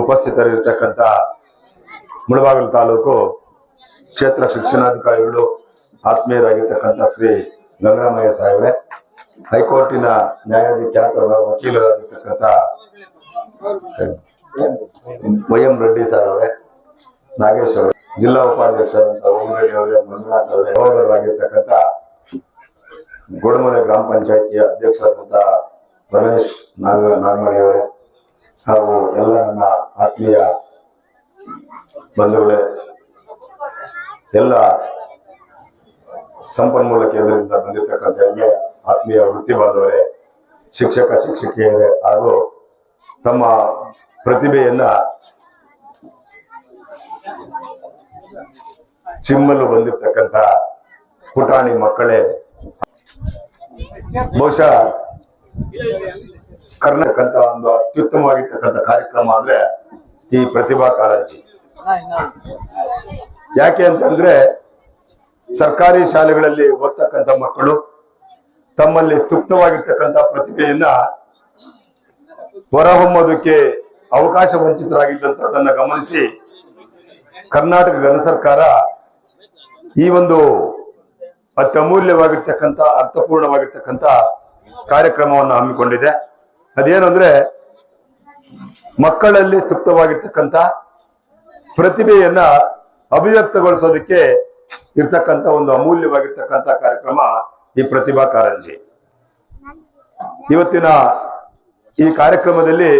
ಉಪಸ್ಥಿತರಿರ್ತಕ್ಕಂಥ ಮುಳಬಾಗಿಲು ತಾಲೂಕು ಕ್ಷೇತ್ರ ಶಿಕ್ಷಣಾಧಿಕಾರಿಗಳು, ಆತ್ಮೀಯರಾಗಿರ್ತಕ್ಕಂಥ ಶ್ರೀ ಗಂಗರಾಮಯ್ಯ ಸಾಹೇಬ್ರೆ, ಹೈಕೋರ್ಟಿನ ನ್ಯಾಯಾಧಿಖ್ಯಾತ ವಕೀಲರಾಗಿರ್ತಕ್ಕಂಥ ವೈ ಎಂ ರೆಡ್ಡಿ ಸರ್ ಅವರೇ, ನಾಗೇಶ್ ಅವರೇ, ಜಿಲ್ಲಾ ಉಪಾಧ್ಯಕ್ಷರಾದಂಥ ಓಂ ರೆಡ್ಡಿ ಅವರೇ, ಮಂಜುನಾಥ್ ಅವರೇ, ಸಹೋದರರಾಗಿರ್ತಕ್ಕಂಥ ಗೋಡಮಲೆ ಗ್ರಾಮ ಪಂಚಾಯಿತಿಯ ಅಧ್ಯಕ್ಷರಾದಂಥ ರಮೇಶ್ ನಾಗ ನಾಗಮಣಿ ಅವರೇ ಹಾಗೂ ಎಲ್ಲ ನನ್ನ ಆತ್ಮೀಯ ಬಂಧುಗಳೇ, ಎಲ್ಲ ಸಂಪನ್ಮೂಲ ಕೇಂದ್ರದಿಂದ ಬಂದಿರತಕ್ಕಂಥ ಎಲ್ಲ ಆತ್ಮೀಯ ವೃತ್ತಿ ಬಾಂಧವರೇ, ಶಿಕ್ಷಕ, ಶಿಕ್ಷಕಿಯರೇ ಹಾಗೂ ತಮ್ಮ ಪ್ರತಿಭೆಯನ್ನ ಚಿಮ್ಮಲು ಬಂದಿರತಕ್ಕಂಥ ಪುಟಾಣಿ ಮಕ್ಕಳೇ, ಬಹುಶಃ ಕರ್ನಾಟಕಂತ ಒಂದು ಅತ್ಯುತ್ತಮವಾಗಿರ್ತಕ್ಕಂಥ ಕಾರ್ಯಕ್ರಮ ಅಂದ್ರೆ ಈ ಪ್ರತಿಭಾ ಕಾರಂಜಿ. ಯಾಕೆ ಅಂತಂದ್ರೆ ಸರ್ಕಾರಿ ಶಾಲೆಗಳಲ್ಲಿ ಓದ್ತಕ್ಕಂಥ ಮಕ್ಕಳು ತಮ್ಮಲ್ಲಿ ಸ್ತುಪ್ತವಾಗಿರ್ತಕ್ಕಂಥ ಪ್ರತಿಭೆಯನ್ನ ಹೊರಹೊಮ್ಮೋದಕ್ಕೆ ಅವಕಾಶ ವಂಚಿತರಾಗಿದ್ದಂಥದನ್ನ ಗಮನಿಸಿ ಕರ್ನಾಟಕ ಘನ ಸರ್ಕಾರ ಈ ಒಂದು ಅತ್ಯಮೂಲ್ಯವಾಗಿರ್ತಕ್ಕಂಥ, ಅರ್ಥಪೂರ್ಣವಾಗಿರ್ತಕ್ಕಂಥ ಕಾರ್ಯಕ್ರಮವನ್ನು ಹಮ್ಮಿಕೊಂಡಿದೆ. ಅದೇನು ಅಂದ್ರೆ ಮಕ್ಕಳಲ್ಲಿ ಸ್ತುಪ್ತವಾಗಿರ್ತಕ್ಕಂಥ ಪ್ರತಿಭೆಯನ್ನ ಅಭಿವ್ಯಕ್ತಗೊಳಿಸೋದಕ್ಕೆ ಇರ್ತಕ್ಕಂಥ ಒಂದು ಅಮೂಲ್ಯವಾಗಿರ್ತಕ್ಕಂಥ ಕಾರ್ಯಕ್ರಮ ಈ ಪ್ರತಿಭಾ ಕಾರಂಜಿ. ಇವತ್ತಿನ ಈ ಕಾರ್ಯಕ್ರಮದಲ್ಲಿ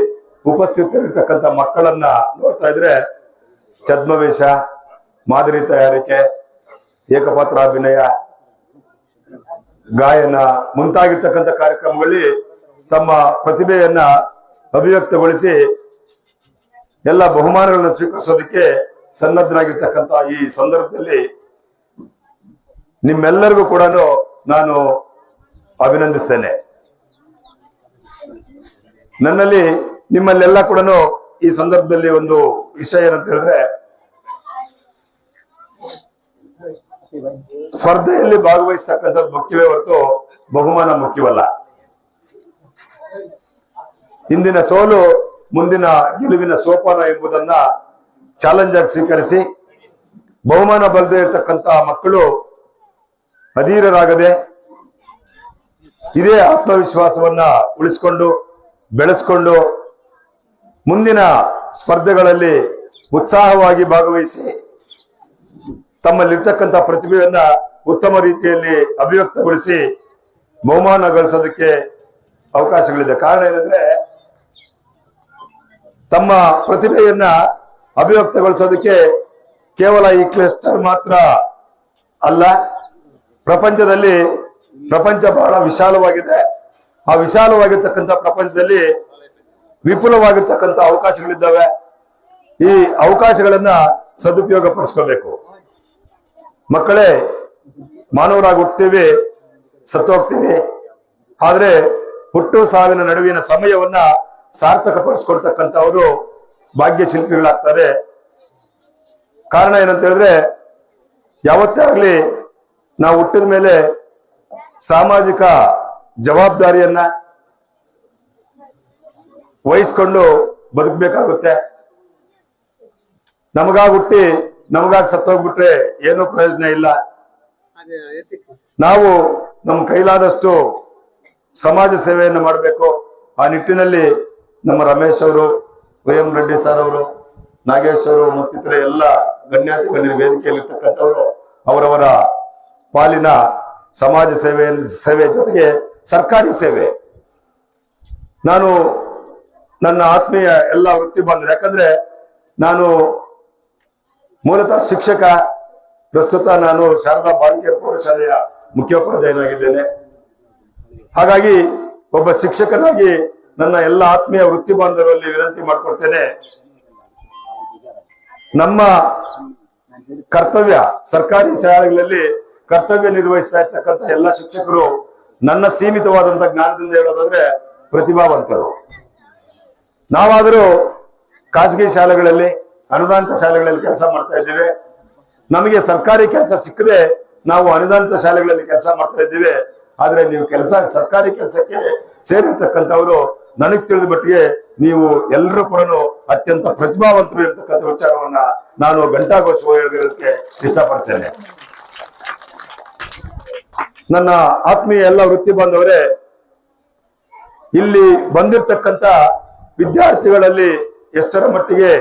ಉಪಸ್ಥಿತರಿರ್ತಕ್ಕಂಥ ಮಕ್ಕಳನ್ನ ನೋಡ್ತಾ ಇದ್ರೆ ಛದ್ಮವೇಷ, ಮಾದರಿ ತಯಾರಿಕೆ ಏಕಪಾತ್ರ ಅಭಿನಯ ಗಾಯನ ಮುಂತಾಗಿರ್ತಕ್ಕಂಥ ಕಾರ್ಯಕ್ರಮಗಳಲ್ಲಿ ತಮ್ಮ ಪ್ರತಿಭೆಯನ್ನ ಅಭಿವ್ಯಕ್ತಗೊಳಿಸಿ ಎಲ್ಲ ಬಹುಮಾನಗಳನ್ನು ಸ್ವೀಕರಿಸೋದಕ್ಕೆ ಸನ್ನದ್ಧರಾಗಿರ್ತಕ್ಕಂಥ ಈ ಸಂದರ್ಭದಲ್ಲಿ ನಿಮ್ಮೆಲ್ಲರಿಗೂ ಕೂಡ ನಾನು ಅಭಿನಂದಿಸ್ತೇನೆ. ನನ್ನಲ್ಲಿ ನಿಮ್ಮಲ್ಲೆಲ್ಲ ಕೂಡ ಈ ಸಂದರ್ಭದಲ್ಲಿ ಒಂದು ವಿಷಯ ಏನಂತ ಹೇಳಿದ್ರೆ, ಸ್ಪರ್ಧೆಯಲ್ಲಿ ಭಾಗವಹಿಸ್ತಕ್ಕಂಥದ್ದು ಮುಖ್ಯವೇ ಹೊರತು ಬಹುಮಾನ ಮುಖ್ಯವಲ್ಲ. ಇಂದಿನ ಸೋಲು, ಮುಂದಿನ ಗೆಲುವಿನ ಸೋಪಾನ ಎಂಬುದನ್ನ ಚಾಲೆಂಜ್ ಆಗಿ ಸ್ವೀಕರಿಸಿ, ಬಹುಮಾನ ಬಲ್ಲದೆ ಇರತಕ್ಕಂತ ಮಕ್ಕಳು ಅಧೀರರಾಗದೆ, ಇದೇ ಆತ್ಮವಿಶ್ವಾಸವನ್ನ ಉಳಿಸ್ಕೊಂಡು, ಬೆಳೆಸ್ಕೊಂಡು, ಮುಂದಿನ ಸ್ಪರ್ಧೆಗಳಲ್ಲಿ ಉತ್ಸಾಹವಾಗಿ ಭಾಗವಹಿಸಿ ತಮ್ಮಲ್ಲಿರ್ತಕ್ಕಂಥ ಪ್ರತಿಭೆಯನ್ನ ಉತ್ತಮ ರೀತಿಯಲ್ಲಿ ಅಭಿವ್ಯಕ್ತಗೊಳಿಸಿ, ಬಹುಮಾನ ಗಳಿಸೋದಕ್ಕೆ ಅವಕಾಶಗಳಿದೆ. ಕಾರಣ ಏನಂದ್ರೆ ತಮ್ಮ ಪ್ರತಿಭೆಯನ್ನ ಅಭಿವ್ಯಕ್ತಗೊಳಿಸೋದಕ್ಕೆ ಕೇವಲ ಈ ಕ್ಲಸ್ಟರ್ ಮಾತ್ರ ಅಲ್ಲ, ಪ್ರಪಂಚದಲ್ಲಿ ಪ್ರಪಂಚ ಬಹಳ ವಿಶಾಲವಾಗಿದೆ. ಆ ವಿಶಾಲವಾಗಿರ್ತಕ್ಕಂಥ ಪ್ರಪಂಚದಲ್ಲಿ ವಿಪುಲವಾಗಿರ್ತಕ್ಕಂಥ ಅವಕಾಶಗಳಿದ್ದಾವೆ. ಈ ಅವಕಾಶಗಳನ್ನ ಸದುಪಯೋಗ ಪಡಿಸ್ಕೋಬೇಕು ಮಕ್ಕಳೇ, ಮಾನವರಾಗಿ ಹುಟ್ತೀವಿ ಸತ್ತೋಗ್ತೀವಿ. ಆದ್ರೆ ಹುಟ್ಟು ಸಾವಿನ ನಡುವಿನ ಸಮಯವನ್ನ ಸಾರ್ಥಕಪಡಿಸ್ಕೊಳ್ತಕ್ಕಂಥವರು ಭಾಗ್ಯ ಶಿಲ್ಪಿಗಳಾಗ್ತಾರೆ ಕಾರಣ ಏನಂತ ಹೇಳಿದ್ರೆ, ಯಾವತ್ತೇ ಆಗಲಿ ನಾವು ಹುಟ್ಟಿದ ಮೇಲೆ ಸಾಮಾಜಿಕ ಜವಾಬ್ದಾರಿಯನ್ನ ವಹಿಸ್ಕೊಂಡು ಬದುಕಬೇಕಾಗುತ್ತೆ. ನಮಗಾಗಿ ಹುಟ್ಟಿ, ನಮಗಾಗಿ ಸತ್ತೋಗ್ಬಿಟ್ರೆ ಏನೂ ಪ್ರಯೋಜನ ಇಲ್ಲ. ನಾವು ನಮ್ಮ ಕೈಲಾದಷ್ಟು ಸಮಾಜ ಸೇವೆಯನ್ನು ಮಾಡಬೇಕು. ಆ ನಿಟ್ಟಿನಲ್ಲಿ ನಮ್ಮ ರಮೇಶ್ ಅವರು, ವೈ ಎಂ ರೆಡ್ಡಿ ಸರ್ ಅವರು, ನಾಗೇಶ್ ಅವರು ಮತ್ತಿತರ ಎಲ್ಲ ಗಣ್ಯಾತಿ ಗಣ್ಯರ ವೇದಿಕೆಯಲ್ಲಿರ್ತಕ್ಕಂಥವರು ಅವರವರ ಪಾಲಿನ ಸಮಾಜ ಸೇವೆ ಸೇವೆ ಜೊತೆಗೆ ಸರ್ಕಾರಿ ಸೇವೆ. ನಾನು ನನ್ನ ಆತ್ಮೀಯ ಎಲ್ಲ ವೃತ್ತಿ ಬಂದರು ಯಾಕಂದ್ರೆ ನಾನು ಮೂಲತಃ ಶಿಕ್ಷಕ, ಪ್ರಸ್ತುತ ನಾನು ಶಾರದಾ ಬಾಲಕಿಯರ್ ಪ್ರೌಢಶಾಲೆಯ ಮುಖ್ಯೋಪಾಧ್ಯಾಯನಾಗಿದ್ದೇನೆ. ಹಾಗಾಗಿ ಒಬ್ಬ ಶಿಕ್ಷಕನಾಗಿ ನನ್ನ ಎಲ್ಲ ಆತ್ಮೀಯ ವೃತ್ತಿ ಬಾಂಧವರಲ್ಲಿ ವಿನಂತಿ ಮಾಡ್ಕೊಡ್ತೇನೆ ನಮ್ಮ ಕರ್ತವ್ಯ ಸರ್ಕಾರಿ ಶಾಲೆಗಳಲ್ಲಿ ಕರ್ತವ್ಯ ನಿರ್ವಹಿಸ್ತಾ ಇರ್ತಕ್ಕಂಥ ಎಲ್ಲ ಶಿಕ್ಷಕರು ನನ್ನ ಸೀಮಿತವಾದಂತ ಜ್ಞಾನದಿಂದ ಹೇಳೋದಾದ್ರೆ ಪ್ರತಿಭಾವಂತರು. ನಾವಾದರೂ ಖಾಸಗಿ ಶಾಲೆಗಳಲ್ಲಿ, ಅನುದಾನಿತ ಶಾಲೆಗಳಲ್ಲಿ ಕೆಲಸ ಮಾಡ್ತಾ ಇದ್ದೇವೆ. ನಮಗೆ ಸರ್ಕಾರಿ ಕೆಲಸ ಸಿಕ್ಕದೆ ನಾವು ಅನುದಾನಿತ ಶಾಲೆಗಳಲ್ಲಿ ಕೆಲಸ ಮಾಡ್ತಾ ಇದ್ದೇವೆ. ಆದ್ರೆ ನೀವು ಕೆಲಸ, ಸರ್ಕಾರಿ ಕೆಲಸಕ್ಕೆ ಸೇರಿರ್ತಕ್ಕಂಥವ್ರು ನನಗೆ ತಿಳಿದ ಮಟ್ಟಿಗೆ ನೀವು ಎಲ್ಲರೂ ಕೂಡ ಅತ್ಯಂತ ಪ್ರತಿಭಾವಂತರು ಇರ್ತಕ್ಕಂಥ ವಿಚಾರವನ್ನ ನಾನು ಘಂಟಾಘೋಷವಾಗಿ ಹೇಳೋದಕ್ಕೆ ಇಷ್ಟಪಡ್ತೇನೆ. ನನ್ನ ಆತ್ಮೀಯ ಎಲ್ಲ ವೃತ್ತಿ ಬಾಂಧವರೇ, ಇಲ್ಲಿ ಬಂದಿರತಕ್ಕಂತ ವಿದ್ಯಾರ್ಥಿಗಳಲ್ಲಿ ಎಷ್ಟರ ಮಟ್ಟಿಗೆ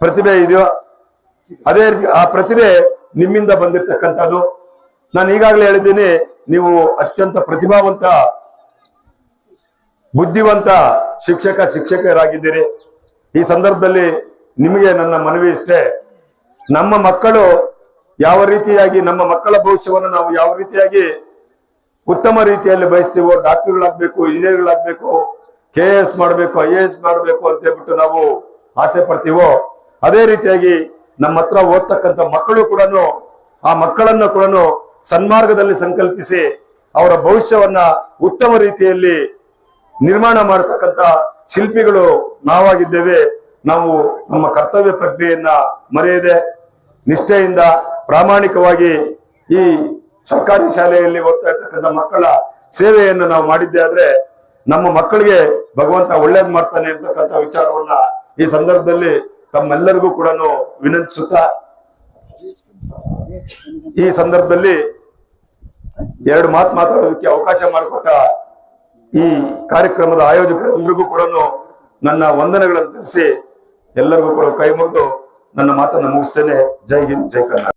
ಪ್ರತಿಭೆ ಇದೆಯೋ, ಅದೇ ರೀತಿ ಆ ಪ್ರತಿಭೆ ನಿಮ್ಮಿಂದ ಬಂದಿರತಕ್ಕಂಥದ್ದು. ನಾನು ಈಗಾಗಲೇ ಹೇಳಿದ್ದೀನಿ, ನೀವು ಅತ್ಯಂತ ಪ್ರತಿಭಾವಂತ ಬುದ್ಧಿವಂತ ಶಿಕ್ಷಕ, ಶಿಕ್ಷಕರಾಗಿದ್ದೀರಿ. ಈ ಸಂದರ್ಭದಲ್ಲಿ ನಿಮಗೆ ನನ್ನ ಮನವಿ ಇಷ್ಟೇ. ನಮ್ಮ ಮಕ್ಕಳು ಯಾವ ರೀತಿಯಾಗಿ, ನಮ್ಮ ಮಕ್ಕಳ ಭವಿಷ್ಯವನ್ನು ನಾವು ಯಾವ ರೀತಿಯಾಗಿ ಉತ್ತಮ ರೀತಿಯಲ್ಲಿ ಬಯಸ್ತೀವೋ, ಡಾಕ್ಟರ್ಗಳಾಗ್ಬೇಕು, ಇಂಜಿನಿಯರ್ಗಳಾಗ್ಬೇಕು, ಕೆ ಎ ಎಸ್ ಮಾಡಬೇಕು, ಐ ಎ ಎಸ್ ಮಾಡಬೇಕು ಅಂತ ಹೇಳ್ಬಿಟ್ಟು ನಾವು ಆಸೆ ಪಡ್ತೀವೋ, ಅದೇ ರೀತಿಯಾಗಿ ನಮ್ಮ ಹತ್ರ ಓದ್ತಕ್ಕಂಥ ಮಕ್ಕಳು ಕೂಡ ಆ ಮಕ್ಕಳನ್ನು ಕೂಡ ಸನ್ಮಾರ್ಗದಲ್ಲಿ ಸಂಕಲ್ಪಿಸಿ ಅವರ ಭವಿಷ್ಯವನ್ನ ಉತ್ತಮ ರೀತಿಯಲ್ಲಿ ನಿರ್ಮಾಣ ಮಾಡತಕ್ಕಂತ ಶಿಲ್ಪಿಗಳು ನಾವಾಗಿದ್ದೇವೆ. ನಾವು ನಮ್ಮ ಕರ್ತವ್ಯ ಪ್ರಜ್ಞೆಯನ್ನ ಮರೆಯದೆ ನಿಷ್ಠೆಯಿಂದ ಪ್ರಾಮಾಣಿಕವಾಗಿ ಈ ಸರ್ಕಾರಿ ಶಾಲೆಯಲ್ಲಿ ಓದ್ತಾ ಇರ್ತಕ್ಕಂಥ ಮಕ್ಕಳ ಸೇವೆಯನ್ನು ನಾವು ಮಾಡಿದ್ದೆ ಆದ್ರೆ ನಮ್ಮ ಮಕ್ಕಳಿಗೆ ಭಗವಂತ ಒಳ್ಳೇದ್ ಮಾಡ್ತಾನೆ ಅಂತಕ್ಕಂಥ ವಿಚಾರವನ್ನ ಈ ಸಂದರ್ಭದಲ್ಲಿ ತಮ್ಮೆಲ್ಲರಿಗೂ ಕೂಡ ವಿನಂತಿಸುತ್ತಾ, ಈ ಸಂದರ್ಭದಲ್ಲಿ ಎರಡು ಮಾತು ಮಾತಾಡೋದಕ್ಕೆ ಅವಕಾಶ ಮಾಡಿಕೊಟ್ಟ ಈ ಕಾರ್ಯಕ್ರಮದ ಆಯೋಜಕರೆಲ್ಲರಿಗೂ ಕೂಡ ನನ್ನ ವಂದನೆಗಳನ್ನು ತಿಳಿಸಿ ಎಲ್ಲರಿಗೂ ಕೂಡ ಕೈ ಮುಗಿದು ನನ್ನ ಮಾತನ್ನು ಮುಗಿಸ್ತೇನೆ. ಜೈ ಹಿಂದ್, ಜೈ ಕರ್ನಾಟಕ.